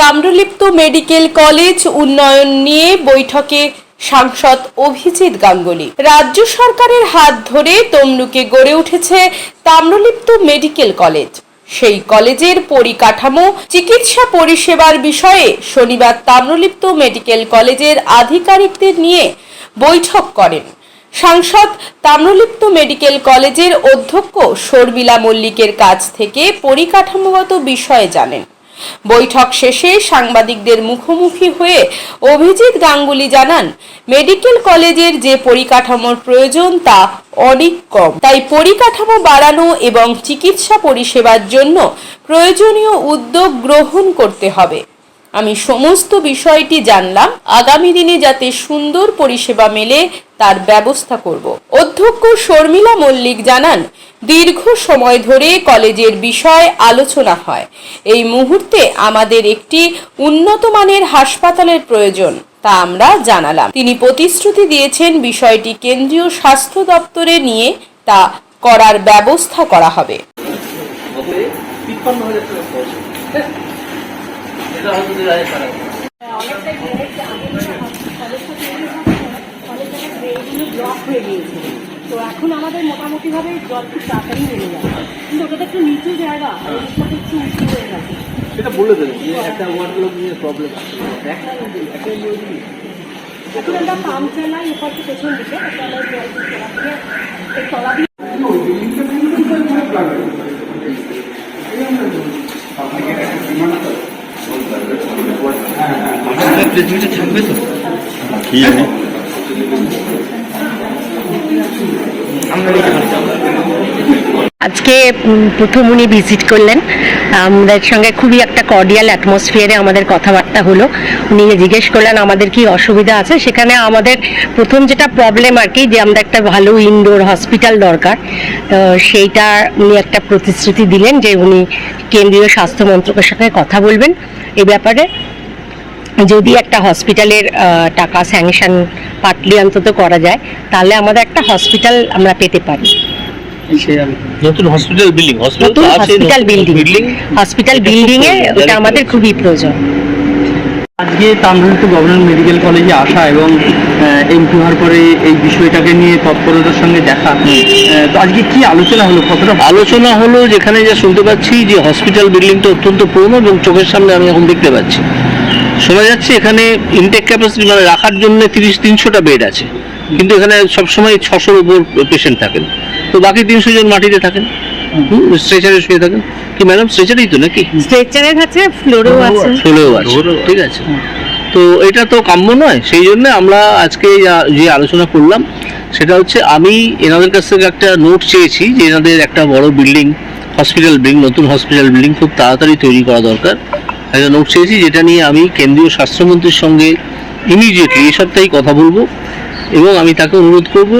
Tamralipta medical college উন্নয়ন নিয়ে বৈঠকে সাংসদ অভিজিৎ গাঙ্গুলি। রাজ্য সরকারের হাত ধরে তমলুকে গড়ে উঠেছে তাম্রলিপ্ত মেডিকেল কলেজ। সেই কলেজের পরিকাঠামো, চিকিৎসা পরিষেবার বিষয়ে শনিবার তাম্রলিপ্ত মেডিকেল কলেজের আধিকারিকদের নিয়ে বৈঠক করেন। সাংসদ তাম্রলিপ্ত মেডিকেল কলেজের অধ্যক্ষ শর্মিলা মল্লিকের কাছ থেকে পরিকাঠামোগত বিষয়ে জানেন। বৈঠক শেষে সাংবাদিকদের মুখোমুখি হয়ে অভিজিৎ গাঙ্গুলি জানান, মেডিকেল কলেজের যে পরিকাঠামোর প্রয়োজন তা অনেক কম। তাই পরিকাঠামো বাড়ানো এবং চিকিৎসা পরিষেবার জন্য প্রয়োজনীয় উদ্যোগ গ্রহণ করতে হবে। আমি সমস্ত বিষয়টি জানলাম। আগামী দিনে যাতে সুন্দর পরিষেবা মেলে তার ব্যবস্থা করব। অধ্যক্ষ শর্মিলা মল্লিক জানান, দীর্ঘ সময় ধরে কলেজের বিষয় আলোচনা হয়। এই মুহূর্তে আমাদের একটি উন্নত মানের হাসপাতালের প্রয়োজন, তা আমরা জানালাম। তিনি প্রতিশ্রুতি দিয়েছেন বিষয়টি কেন্দ্রীয় স্বাস্থ্য দপ্তরে নিয়ে তা করার ব্যবস্থা করা হবে। হবে ব্লক হয়ে গিয়েছিল তো এখন আমাদের মোটামুটিভাবে জল খুব তাড়াতাড়ি নেমে যাচ্ছে। কিন্তু ওটা তো একটু নিচু জায়গা একটু উঁচু হয়ে গেছে সেটা বলে দেবেন যে একটা ওয়ার্ডগুলো নিয়ে প্রবলেম আছে। দিবি। এখন আমরা পাম্প চালাই এরপর তো পেছন দিকে তলা দিয়ে দিয়ে কি আজকে প্রথম উনি ভিজিট করলেন। আমাদের সঙ্গে খুবই একটা কর্ডিয়াল অ্যাটমসফিয়ারে আমাদের কথাবার্তা হলো। উনি জিজ্ঞেস করলেন, আমাদের কি অসুবিধা আছে? সেখানে আমাদের প্রথম যেটা প্রবলেম আর কি, যে আমরা একটা ভালো ইনডোর হসপিটাল দরকার। সেইটা উনি একটা প্রতিশ্রুতি দিলেন যে উনি কেন্দ্রীয় স্বাস্থ্য মন্ত্রকের সঙ্গে কথা বলবেন। এ ব্যাপারে যদি একটা হসপিটালের আহ, টাকা স্যাংশন পার্টলি অন্তত করা যায় তাহলে আমাদের একটা হসপিটাল আমরা পেতে পারি। নতুন হসপিটাল বিল্ডিং হসপিটাল নতুন হসপিটাল বিল্ডিং হসপিটাল বিল্ডিং এ ওটা আমাদের খুবই প্রয়োজন। আজকে তামিলনাড়ু গভর্নমেন্ট মেডিকেল কলেজে আসা এবং এমপি হওয়ার পরে এই বিষয়টাকে নিয়ে তৎপরতার সঙ্গে দেখা। তো আজকে কি আলোচনা হলো কতটা আলোচনা হলো যেখানে যা শুনতে পাচ্ছি যে হসপিটাল বিল্ডিংটা অত্যন্ত পুরনো এবং চোখের সামনে আমি এখন দেখতে পাচ্ছি। শোনা যাচ্ছে এখানে ইনটেক ক্যাপাসিটি মানে রাখার জন্য তিরিশ তিনশোটা বেড আছে। কিন্তু এখানে সবসময় ছশোর উপর পেশেন্ট থাকেন। তো বাকি তিনশো জন মাটিতে থাকেন। স্ট্রেচারে শুয়ে থাকেন। কি ম্যাডাম স্ট্রেচারেই তো নাকি? স্ট্রেচারের কাছে ফ্লোরেও আছে। চলেও আছে। ঠিক আছে। তো এটা তো কাম্য নয়। সেই জন্য আমরা আজকে যে আলোচনা করলাম সেটা হচ্ছে আমি এনাদের কাছ থেকে একটা নোট চেয়েছি যে এনাদের একটা বড় বিল্ডিং হসপিটাল বিল্ডিং নতুন হসপিটাল বিল্ডিং খুব তাড়াতাড়ি তৈরি করা দরকার। একটা নোট চেয়েছি যেটা নিয়ে আমি কেন্দ্রীয় স্বাস্থ্যমন্ত্রীর সঙ্গে ইমিডিয়েটলি এই সপ্তাহেই কথা বলব এবং আমি তাকে অনুরোধ করব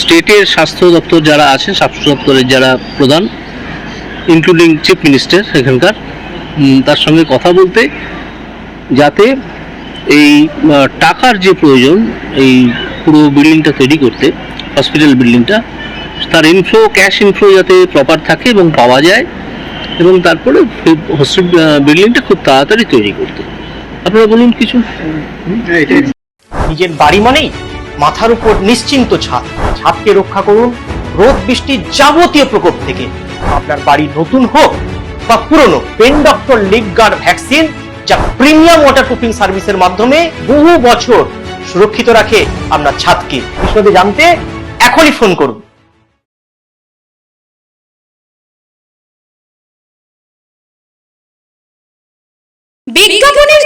স্টেটের স্বাস্থ্য দপ্তর যারা আছেন, স্বাস্থ্য দপ্তরের যারা প্রধান ইনক্লুডিং চিফ মিনিস্টার এখানকার তার সঙ্গে কথা বলতে, যাতে এই টাকার যে প্রয়োজন, এই পুরো বিল্ডিংটা তৈরি করতে হসপিটাল বিল্ডিংটা তার ইনফ্লো ক্যাশ ইনফ্লো যাতে প্রপার থাকে এবং পাওয়া যায় এবং তারপরে বিল্ডিংটা খুব তাড়াতাড়ি তৈরি করতে আপনারা বলুন কিছু। নিজের বাড়ি মানেই মাথার উপর নিশ্চিন্ত ছাদ। ছাদকে রক্ষা করুন রোদ বৃষ্টির যাবতীয় প্রকোপ থেকে। আপনার বাড়ি নতুন হোক বা পুরনো, pen doctor leak guard vaccine যা প্রিমিয়াম ওয়াটারপ্রুফিং সার্ভিসের মাধ্যমে বহু বছর সুরক্ষিত রাখে আপনার ছাদকে। বিশদে জানতে এখনই ফোন করুন।